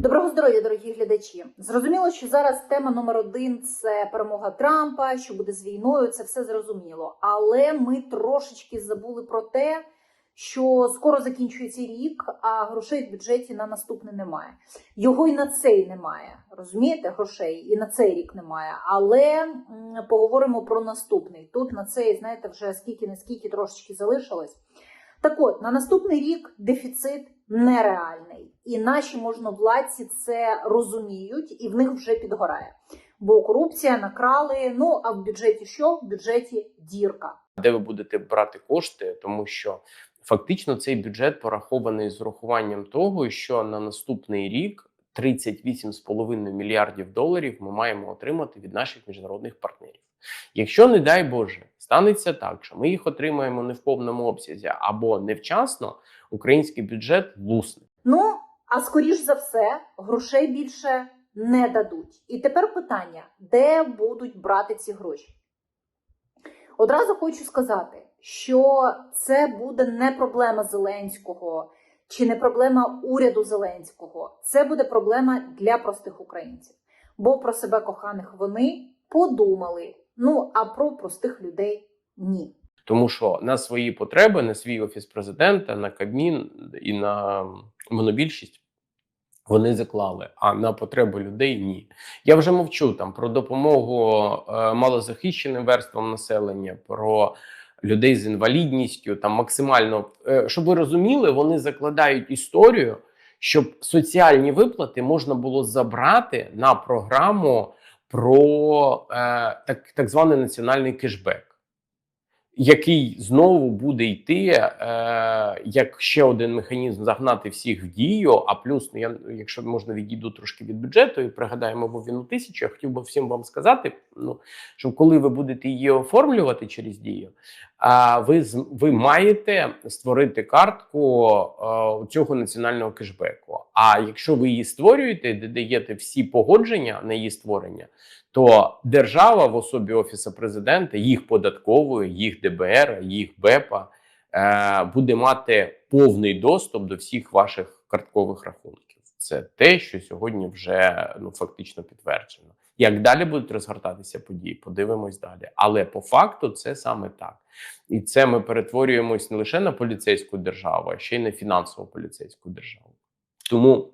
Доброго здоров'я, дорогі глядачі. Зрозуміло, що зараз тема номер один це перемога Трампа, що буде з війною. Це все зрозуміло. Але ми трошечки забули про те, що скоро закінчується рік, а грошей в бюджеті на наступний немає. Його і на цей немає. Розумієте, грошей і на цей рік немає. Але поговоримо про наступний. Тут на цей, знаєте, вже скільки не скільки трошечки залишилось. Так от, на наступний рік дефіцит нереальний, і наші можновладці це розуміють, і в них вже підгорає. Бо корупція накрали. Ну а в бюджеті що? В бюджеті дірка. де ви будете брати кошти, тому що фактично цей бюджет порахований з урахуванням того, що на наступний рік 38,5 мільярдів доларів ми маємо отримати від наших міжнародних партнерів. Якщо, не дай Боже, станеться так, що ми їх отримаємо не в повному обсязі або невчасно, український бюджет лусне. Ну а скоріш за все, грошей більше не дадуть. І тепер питання: де будуть брати ці гроші? Одразу хочу сказати, що це буде не проблема Зеленського чи не проблема уряду Зеленського. Це буде проблема для простих українців. Бо про себе коханих вони подумали. Ну а про простих людей ні. Тому що на свої потреби, на свій офіс президента, на Кабмін і на монобільшість вони заклали, а на потреби людей ні. Я вже мовчу там про допомогу е, малозахищеним верствам населення, про людей з інвалідністю. Там максимально, е, щоб ви розуміли, вони закладають історію, щоб соціальні виплати можна було забрати на програму про е, так, так званий національний кешбек який знову буде йти е, як ще один механізм загнати всіх в дію. А плюс, ну я якщо можна відійду трошки від бюджету і пригадаємо він тисячу, я хотів би всім вам сказати, ну що коли ви будете її оформлювати через дію, ви ви маєте створити картку е, цього національного кешбеку. А якщо ви її створюєте, де даєте всі погодження на її створення, то держава в особі офісу президента, їх податкової, їх ДБР, їх БЕПа е, буде мати повний доступ до всіх ваших карткових рахунків. Це те, що сьогодні вже ну фактично підтверджено. Як далі будуть розгортатися події, подивимось далі. Але по факту це саме так. І це ми перетворюємось не лише на поліцейську державу, а ще й на фінансово поліцейську державу. Тому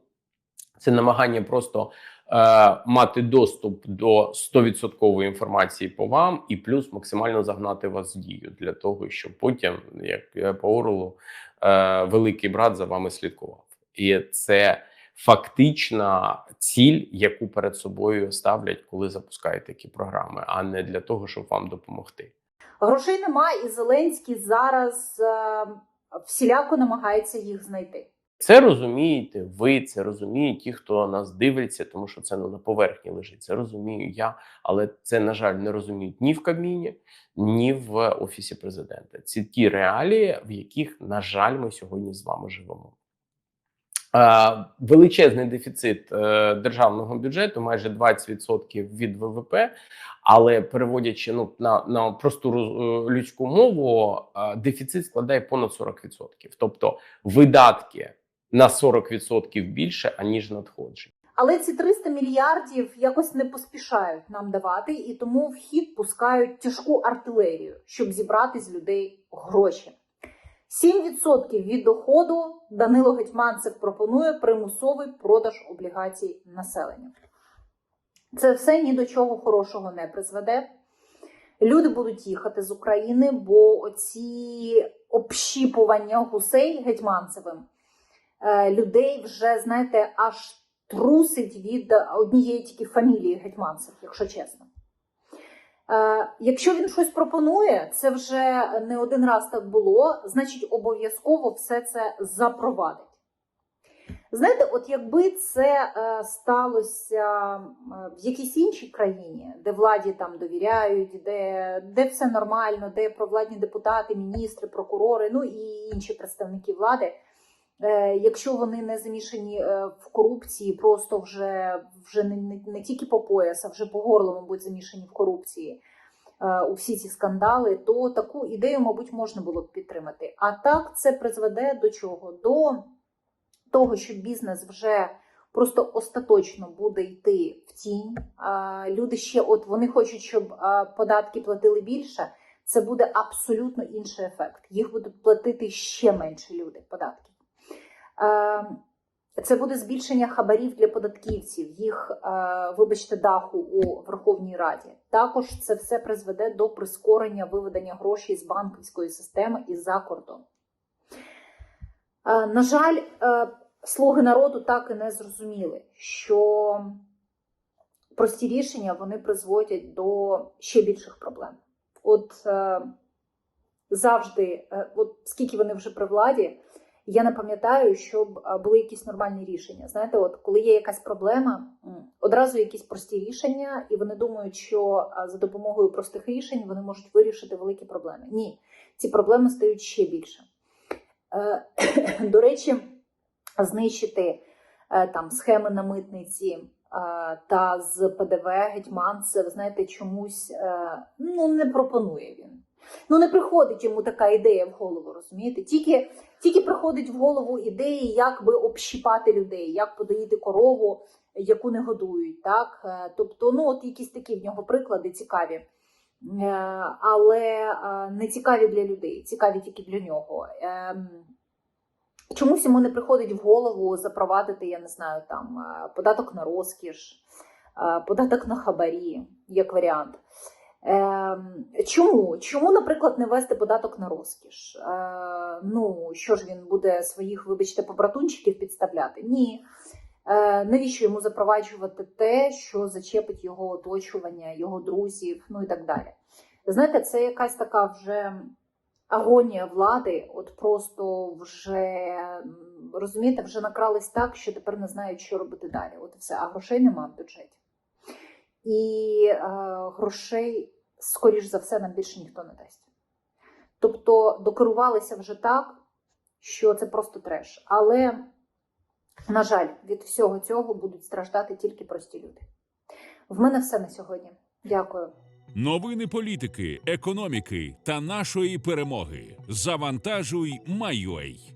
це намагання просто е, мати доступ до 100% інформації по вам, і плюс максимально загнати вас в дію для того, щоб потім, як по Орлу, е, великий брат за вами слідкував. І це фактична ціль, яку перед собою ставлять, коли запускають такі програми, а не для того, щоб вам допомогти. Грошей немає, і Зеленський зараз е, всіляко намагається їх знайти. Це розумієте, ви це розуміють ті, хто нас дивиться, тому що це ну, на поверхні лежить. Це розумію я, але це, на жаль, не розуміють ні в Кабміні, ні в офісі президента. Це ті реалії, в яких, на жаль, ми сьогодні з вами живемо. Е, величезний дефіцит е, державного бюджету, майже 20% від ВВП. Але переводячи ну на, на просту е, людську мову, дефіцит складає понад 40%. Тобто видатки на 40% більше аніж надходжень. Але ці 300 мільярдів якось не поспішають нам давати, і тому в хід пускають тяжку артилерію, щоб зібрати з людей гроші. 7% від доходу Данило Гетьманцев пропонує примусовий продаж облігацій населенню. Це все ні до чого хорошого не призведе. Люди будуть їхати з України, бо оці общіпування гусей Гетьманцевим е, людей вже, знаєте, аж трусить від однієї тільки фамілії Гетьманцев, якщо чесно. Е, якщо він щось пропонує, це вже не один раз так було, значить обов'язково все це запровадить. Знаєте, от якби це е, сталося в якійсь іншій країні, де владі там довіряють, де, де все нормально, де провладні депутати, міністри, прокурори, ну і інші представники влади, якщо вони не замішані е, в корупції, просто вже, вже не, не, не тільки по пояс, а вже по горло, мабуть, замішані в корупції. е, У всі ці скандали, то таку ідею, мабуть, можна було б підтримати. А так це призведе до чого? До того, що бізнес вже просто остаточно буде йти в тінь. Люди ще, от вони хочуть, щоб податки платили більше. Це буде абсолютно інший ефект. Їх будуть платити ще менше люди податків. Е, Це буде збільшення хабарів для податківців, їх, е, вибачте, даху у Верховній Раді. Також це все призведе до прискорення виведення грошей з банківської системи і за кордон. Е, На жаль, слуги народу так і не зрозуміли, що прості рішення вони призводять до ще більших проблем. От завжди, от скільки вони вже при владі, я не пам'ятаю, щоб були якісь нормальні рішення. Знаєте, от коли є якась проблема, одразу якісь прості рішення, і вони думають, що за допомогою простих рішень вони можуть вирішити великі проблеми. Ні, ці проблеми стають ще більше. Е, До речі, знищити е, там схеми на митниці та з ПДВ гетьман, це знаєте, чомусь е, ну не пропонує він. Ну не приходить йому така ідея в голову, розумієте? Тільки, тільки приходить в голову ідеї, як би общіпати людей, як подоїти корову, яку не годують. Так? Е, Тобто, ну от якісь такі в нього приклади цікаві. Е, Але е, не цікаві для людей, цікаві тільки для нього. Ем, Чомусь йому не приходить в голову запровадити, я не знаю, там податок на розкіш, податок на хабарі, як варіант. Ем, Чому? Чому, наприклад, не ввести податок на розкіш? Е, Ну, що ж він буде своїх, вибачте, побратунчиків підставляти? Ні. Е, Навіщо йому запроваджувати те, що зачепить його оточування, його друзів, ну і так далі? Знаєте, це якась така вже агонія влади, от просто вже розумієте, вже накрались так, що тепер не знають, що робити далі. От все, а грошей немає в бюджеті. І е, грошей, скоріш за все, нам більше ніхто не дасть. Тобто докерувалися вже так, що це просто треш. Але, на жаль, від всього цього будуть страждати тільки прості люди. В мене все на сьогодні. Дякую. Новини політики, економіки та нашої перемоги. Завантажуй, майой.